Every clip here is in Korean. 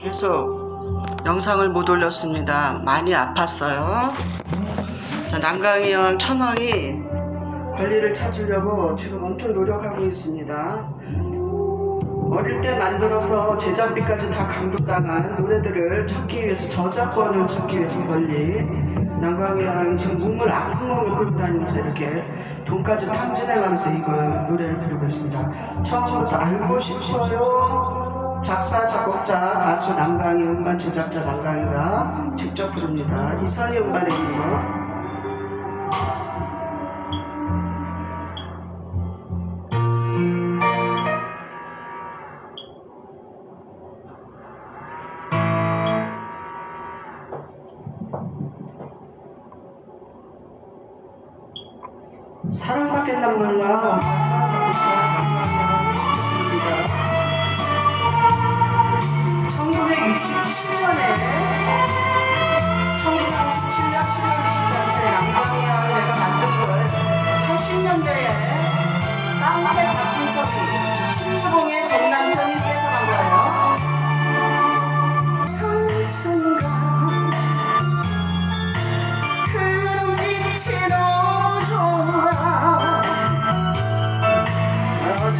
계속 영상을 못 올렸습니다. 많이 아팠어요. 자, 난강이형 천왕이 권리를 찾으려고 지금 엄청 노력하고 있습니다. 어릴 때 만들어서 제작비까지 다 감독당한 노래들을 찾기 위해서 저작권을 찾기 위해서 권리 난강이형 지금 몸을 아픈 몸을 끌고 다니면서 이렇게 돈까지 탕진해가면서 이걸 노래를 부르고 있습니다. 처음부터 알고 싶어요. 작사, 작곡자, 가수 남강희, 음반 제작자 남강희가 직접 부릅니다. 이선희 난 몰라. 작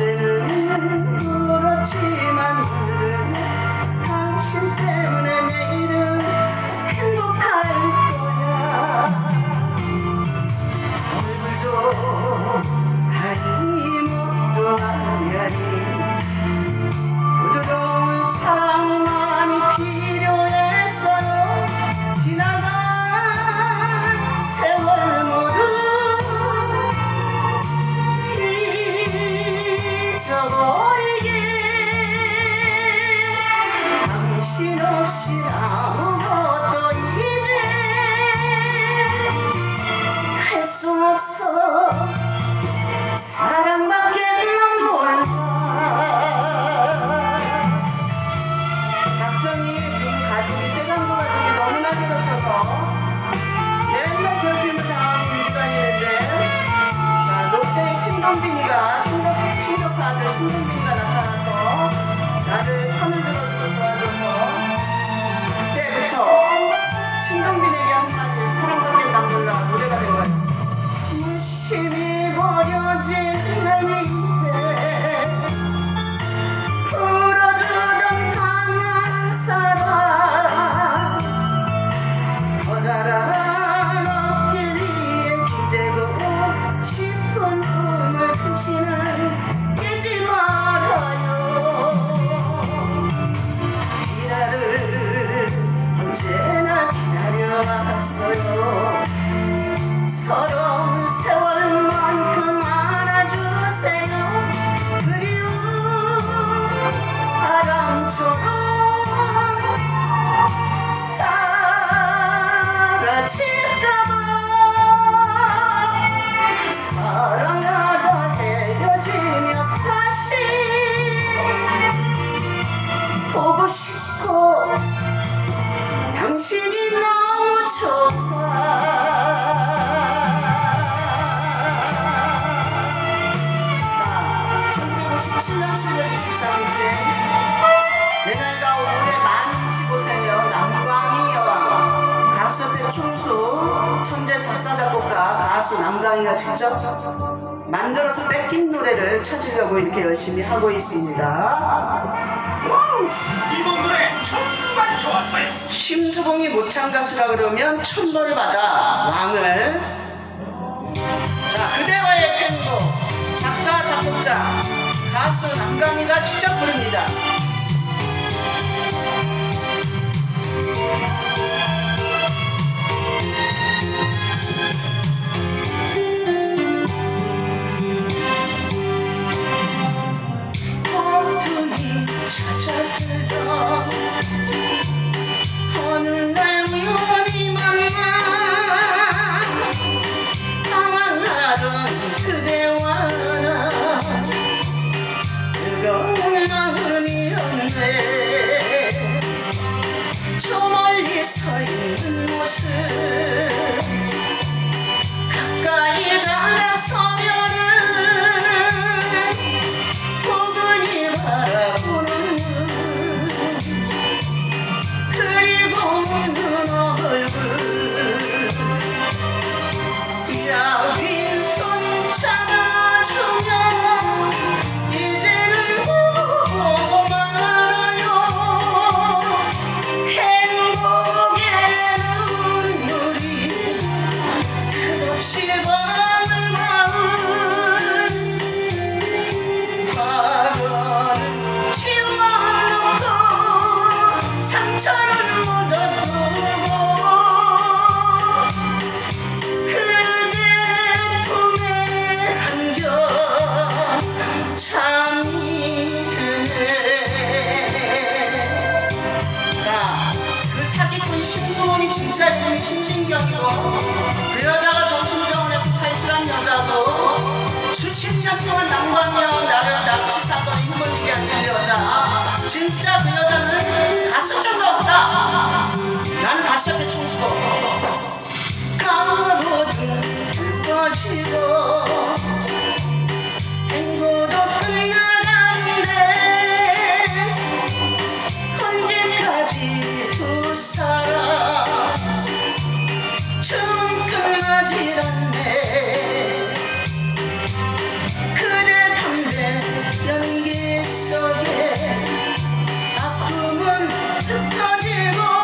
어 직접 만들어서 뺏긴 노래를 찾으려고 이렇게 열심히 하고 있습니다. 와우! 이번 노래 정말 좋았어요. 심수봉이 모창 가수라 그러면 천벌 받아 왕을. 자 그대와의 탱고 작사 작곡자. 가수 남강희가 직접 부릅니다 정신적이고 그 여자가 정신병원에 스타일한 여자고 수십 년 동안 남광이형 나를 납치 사건에 한그 여자. 진짜 그 여자는 가수증도 없다. 나는 가수한테 총수가 없어 가로등 꺼지고 흩어지고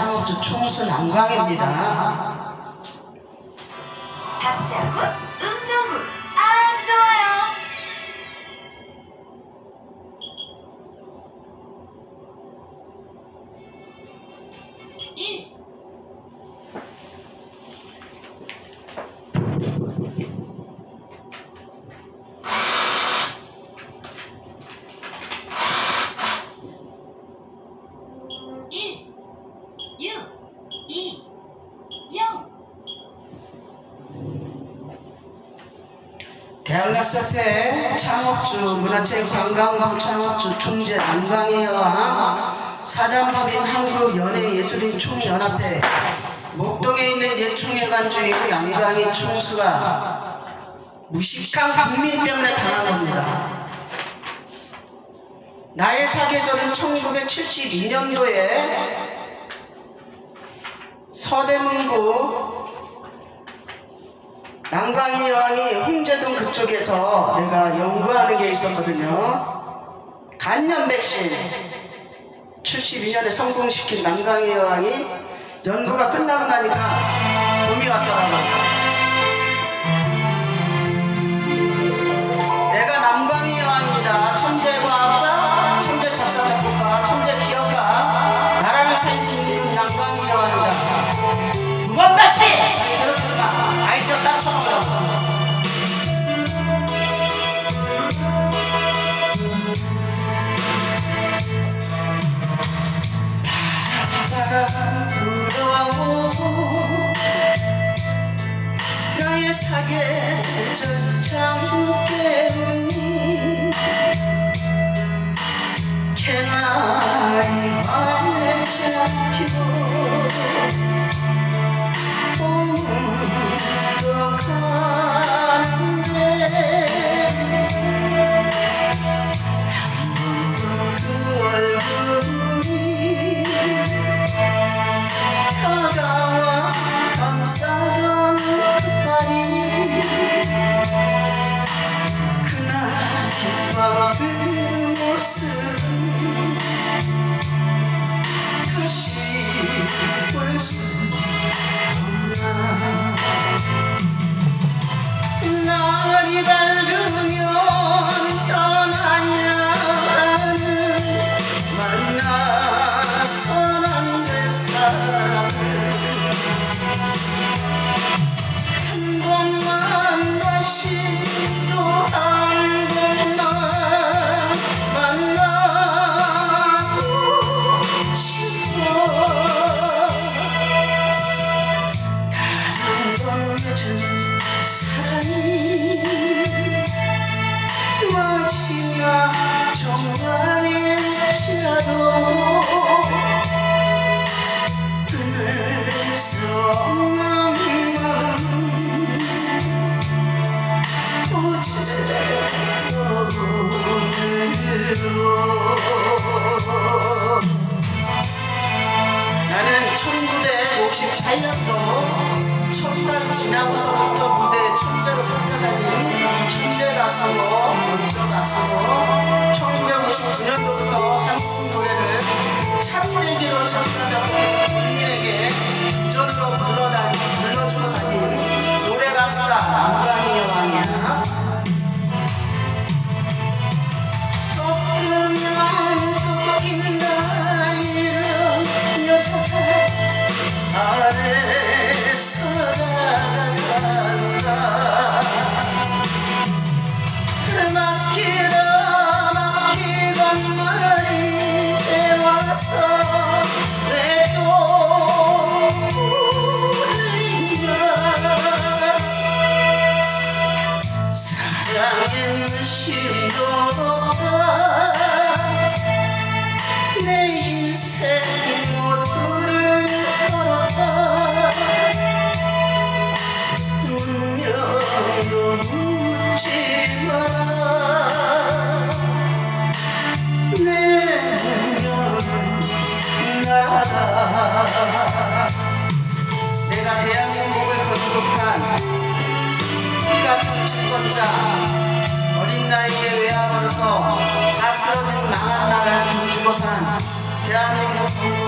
창업주 총수 남강입니다. 박자굿, 대한가스협회 창업주 문화체육관광부 창업주 총재 여왕 사단법인 한국연예예술인 총연합회 목동에 있는 예총회관 주인 남강희 총수가 무식한 국민 때문에 당한 겁니다. 나의 사계절은 1972년도에 서대문구 남강희 여왕이 홍제동 그쪽에서 내가 연구하는 게 있었거든요. 간염 백신 72년에 성공시킨 남강희 여왕이 연구가 끝나고 나니까 봄이 왔더라고요.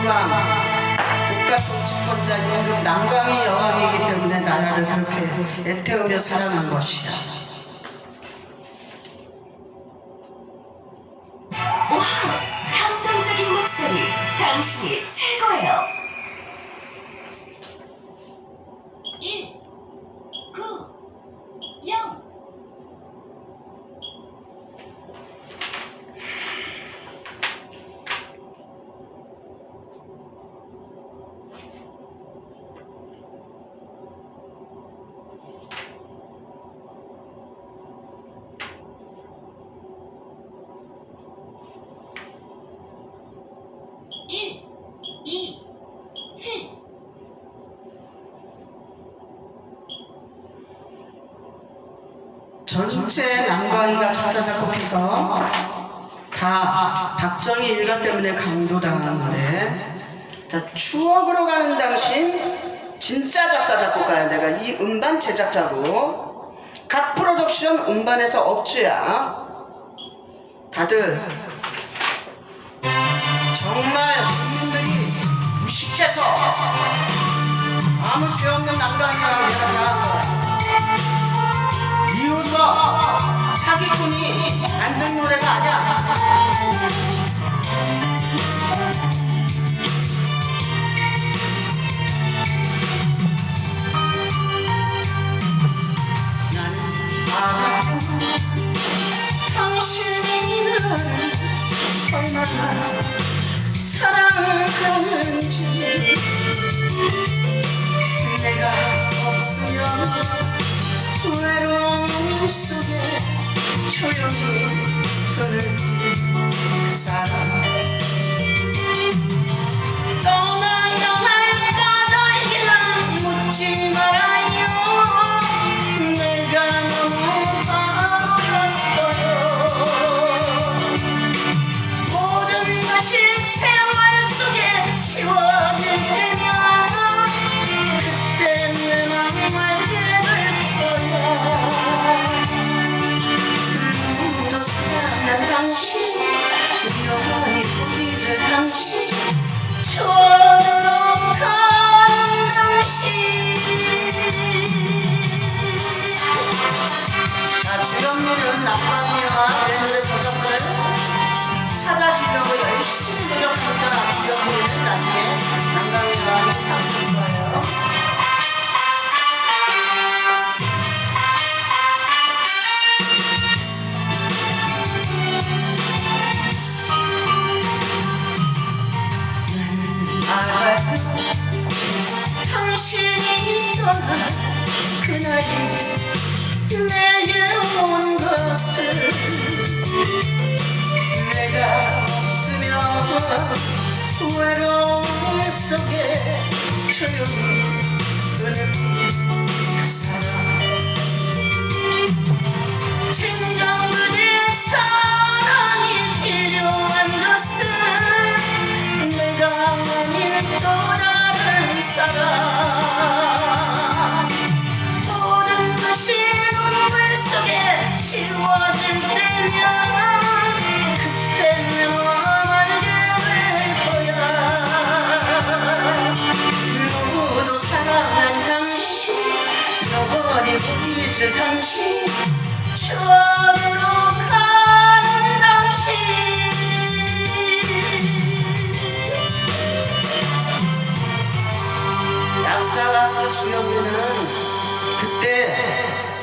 동구강 국가 통치권자 임금 남강의 여왕이기 때문에 나라를 그렇게 애태우며 사랑한 것이야. 작곡해서 다 박정희 일가 때문에 강도당하는데 자 추억으로 가는 당신 진짜 작사 작곡가야 내가 이 음반 제작자고. 각 프로덕션 음반에서 업주야. 다들 정말 국민들이 무식해서 아무 죄 없는 남강이랑 내가 대한 거야. 이웃서 사기꾼이 만든 노래가 아니야. 나는. 당신이 나를 얼마나 사랑하는지 내가 없으면 속에 조용히 흐르는 그 사람 내 노래 저작권을 찾아주려고 열심히 노력하니까 주연미는 나중에 알아요 당신이 떠난 그날이 내게 온 것을 내가 없으면 외로움 속에 조용히 흐르 약사가스 주영이는 그때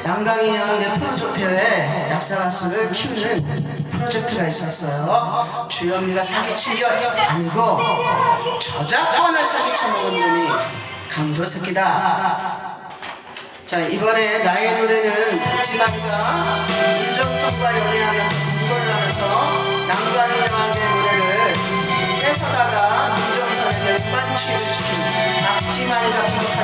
난강이 형의 프로젝트에 약사가스를 키우는 프로젝트가 있었어요. 주영이가 사기친 게 아니고 저작권을 사기쳐 먹은 놈이 강도 새끼다. 자 이번에 나의 노래는 박지만이가 윤정석과 연애하면서 공부를 하면서 난강이 형의 노래를 뺏어다가 윤정석에게 반취를 박지 만이가 기록한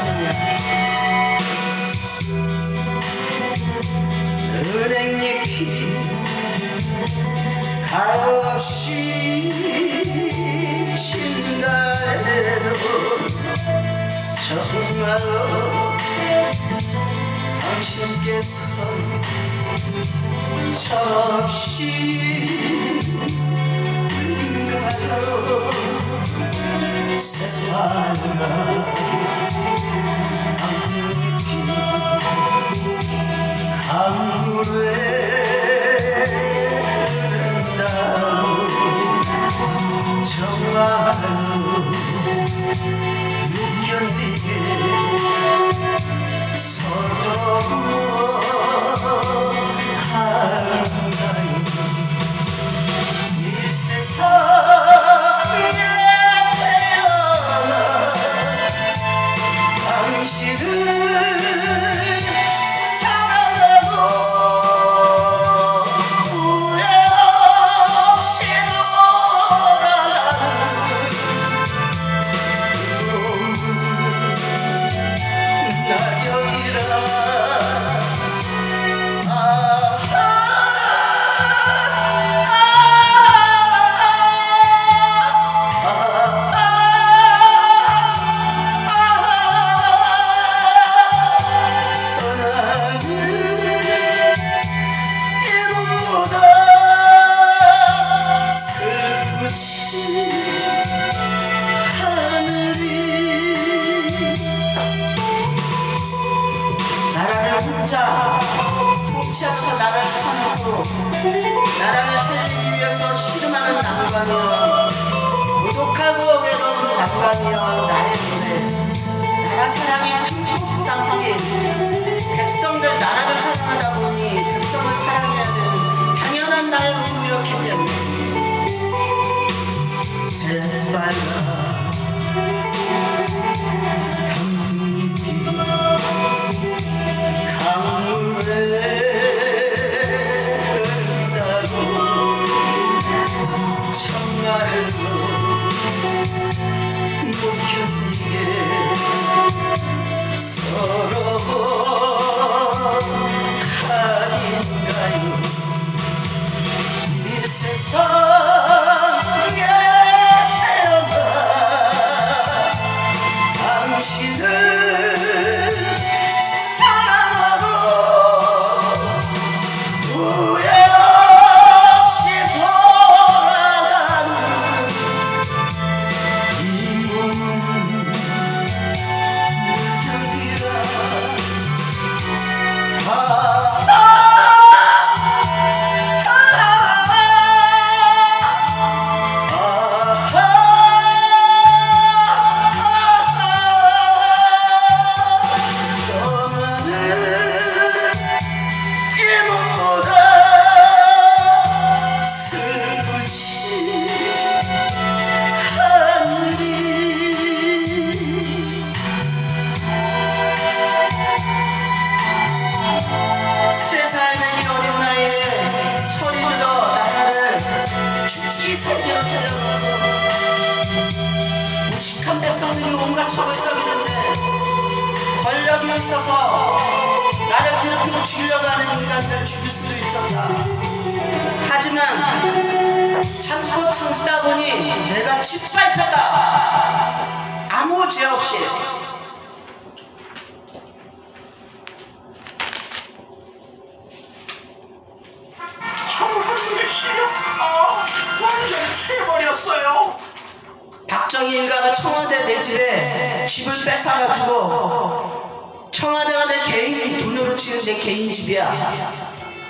노래 은행잎이 가없이 친다 해도 정말로 당신께서 철없이 새하늘 아 강물에 흐른다고 정말 인간들 죽일 수도 있었다 하지만 참고 참다 보니 내가 짓밟혔다. 아무 죄 없이. 아 완전 취해버렸어요. 박정희 일가가 청와대 내 집에 집을 뺏어가지고 청와대가 내 개인 돈으로 지은 내 개인 집이야.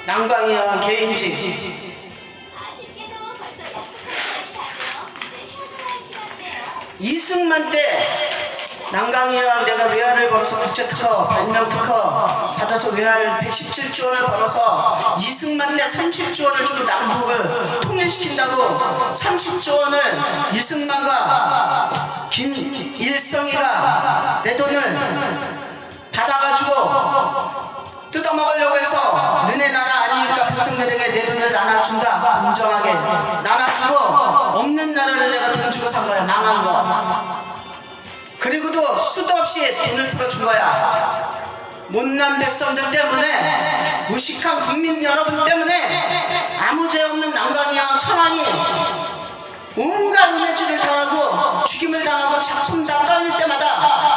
난방이야 개인 집. 이승만 때 난강이야 내가 외화를 벌어서 국제특허, 발명특허 받아서 외화를 117조 원을 벌어서 이승만 때 30조 원을 주고 남북을 통일시킨다고 30조 원을 이승만과 김일성이가 내 돈을 받아가지고 뜯어먹으려고 해서 너네 나라 아니니까 백성들에게 내 돈을 나눠준다. 공정하게 나눠주고 없는 나라를 내가 돈 주고 산 거야. 망한 거. 그리고도 수도 없이 돈을 풀어준 거야. 못난 백성들 때문에 무식한 국민 여러분 때문에 아무 죄 없는 난강이랑 천황이 온갖 은혜주를 당하고 죽임을 당하고 작품 난강일 때마다